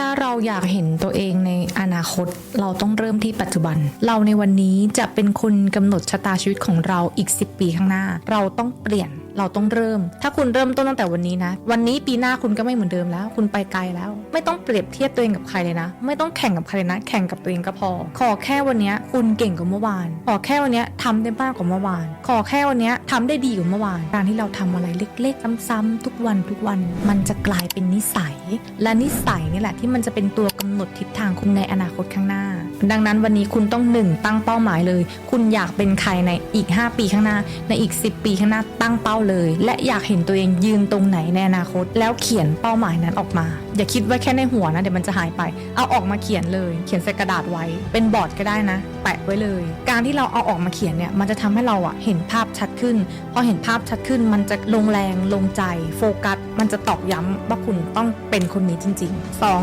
ถ้าเราอยากเห็นตัวเองในอนาคต เราต้องเริ่มที่ปัจจุบัน เราในวันนี้จะเป็นคนกำหนดชะตาชีวิตของเราอีก 10 ปีข้างหน้า เราต้องเปลี่ยน เราต้องเริ่ม ถ้าคุณเริ่มต้นตั้งแต่วันนี้นะ วันนี้ปีหน้าคุณก็ไม่เหมือนเดิมแล้ว คุณไปไกลแล้ว ไม่ต้องเปรียบเทียบตัวเองกับใครเลยนะ ไม่ต้องแข่งกับใครเลยนะ แข่งกับตัวเองก็พอ ขอแค่วันนี้คุณเก่งกว่าเมื่อวาน ขอแค่วันนี้ยทำได้มากกว่าเมื่อวาน ขอแค่วันนี้ยทำได้ดีกว่าเมื่อวาน การที่เราทำอะไรเล็กๆซ้ำๆทุกวันทุกวัน มันจะกลายเป็นนิสัย และนิสัยนี่แหละที่มันจะเป็นตัวกำ หนดทิศทางคุณในอนาคตข้างหน้า ดังนั้นวันนี้คุณต้องหนึ่งตั้งเป้าหมายเลย คุณอยากเป็นใครในอีก 5 ปีข้างหน้า ในอีก 10 ปีข้างหน้าตั้งเป้าเลย และอยากเห็นตัวเองยืนตรงไหนในอนาคต แล้วเขียนเป้าหมายนั้นออกมา อย่าคิดไว้แค่ในหัวนะเดี๋ยวมันจะหายไป เอาออกมาเขียนเลย เขียนใส่กระดาษไว้ เป็นบอร์ดก็ได้นะ แปะไว้เลย การที่เราเอาออกมาเขียนเนี่ยมันจะทำให้เราอะเห็นภาพชัดขึ้นพอเห็นภาพชัดขึ้นมันจะลงแรงลงใจ โฟกัส มันจะตอกย้ำว่าคุณต้องเป็นคนนี้จริงๆสอง